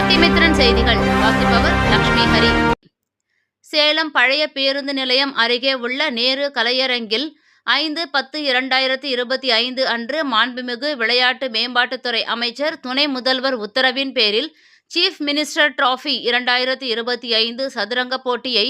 சத்தியமித்திரன் செய்திகள். வாசிப்பவர் லக்ஷ்மி ஹரி. சேலம் பழைய பேருந்து நிலையம் அருகே உள்ள நேரு கலையரங்கில் ஐந்து பத்து இரண்டாயிரத்தி இருபத்தி ஐந்து அன்று மாண்புமிகு விளையாட்டு மேம்பாட்டுத்துறை அமைச்சர் துணை முதல்வர் உத்தரவின் பேரில் சீஃப் மினிஸ்டர் டிராஃபி இரண்டாயிரத்தி இருபத்தி ஐந்து சதுரங்க போட்டியை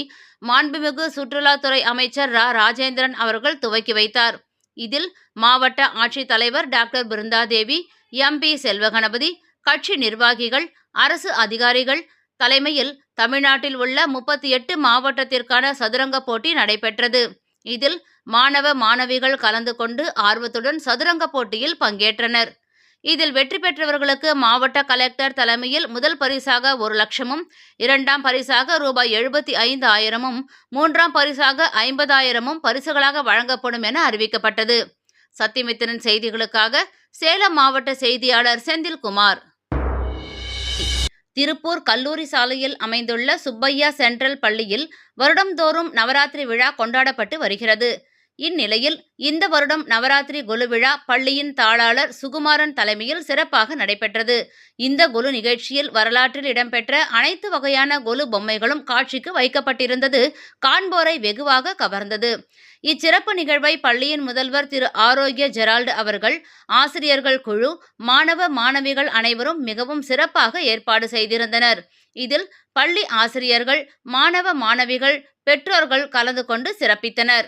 மாண்புமிகு சுற்றுலாத்துறை அமைச்சர் ரா. ராஜேந்திரன் அவர்கள் துவக்கி வைத்தார். இதில் மாவட்ட ஆட்சித்தலைவர் டாக்டர் பிருந்தாதேவி எம்பி செல்வகணபதி கட்சி நிர்வாகிகள் அரசு அதிகாரிகள் தலைமையில் தமிழ்நாட்டில் உள்ள முப்பத்தி எட்டு மாவட்டத்திற்கான சதுரங்க போட்டி நடைபெற்றது. இதில் மாணவ மாணவிகள் கலந்து கொண்டு ஆர்வத்துடன் சதுரங்க போட்டியில் பங்கேற்றனர். இதில் வெற்றி பெற்றவர்களுக்கு மாவட்ட கலெக்டர் தலைமையில் முதல் பரிசாக ஒரு லட்சமும் இரண்டாம் பரிசாக ரூபாய் எழுபத்தி ஐந்து ஆயிரமும் மூன்றாம் பரிசாக ஐம்பதாயிரமும் பரிசுகளாக வழங்கப்படும் என அறிவிக்கப்பட்டது. சத்தியமித்திரன் செய்திகளுக்காக சேலம் மாவட்ட செய்தியாளர் செந்தில்குமார். திருப்பூர் கல்லூரி சாலையில் அமைந்துள்ள சுப்பையா சென்ட்ரல் பள்ளியில் வருடம்தோறும் நவராத்திரி விழா கொண்டாடப்பட்டு வருகிறது. இந்நிலையில் இந்த வருடம் நவராத்திரி கொலு விழா பள்ளியின் தாளாளர் சுகுமாரன் தலைமையில் சிறப்பாக நடைபெற்றது. இந்த கொலு நிகழ்ச்சியில் வரலாற்றில் இடம்பெற்ற அனைத்து வகையான கொலு பொம்மைகளும் காட்சிக்கு வைக்கப்பட்டிருந்தது காண்போரை வெகுவாக கவர்ந்தது. இச்சிறப்பு நிகழ்வை பள்ளியின் முதல்வர் திரு. ஆரோக்கிய ஜெரால்டு அவர்கள் ஆசிரியர்கள் குழு மாணவ மாணவிகள் அனைவரும் மிகவும் சிறப்பாக ஏற்பாடு செய்திருந்தனர். இதில் பள்ளி ஆசிரியர்கள் மாணவ மாணவிகள் பெற்றோர்கள் கலந்து கொண்டு சிறப்பித்தனர்.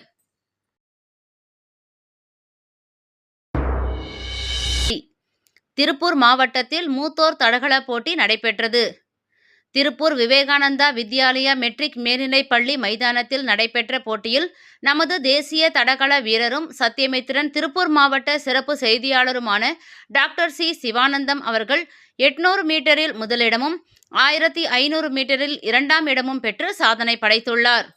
திருப்பூர் மாவட்டத்தில் மூத்தோர் தடகள போட்டி நடைபெற்றது. திருப்பூர் விவேகானந்தா வித்யாலயா மெட்ரிக் மேல்நிலைப் பள்ளி மைதானத்தில் நடைபெற்ற போட்டியில் நமது தேசிய தடகள வீரரும் சத்தியமித்திரன் திருப்பூர் மாவட்ட சிறப்பு செய்தியாளருமான டாக்டர் சி. சிவானந்தம் அவர்கள் எட்நூறு மீட்டரில் முதலிடமும் ஆயிரத்தி ஐநூறு மீட்டரில் இரண்டாம் இடமும் பெற்று சாதனை படைத்துள்ளார்.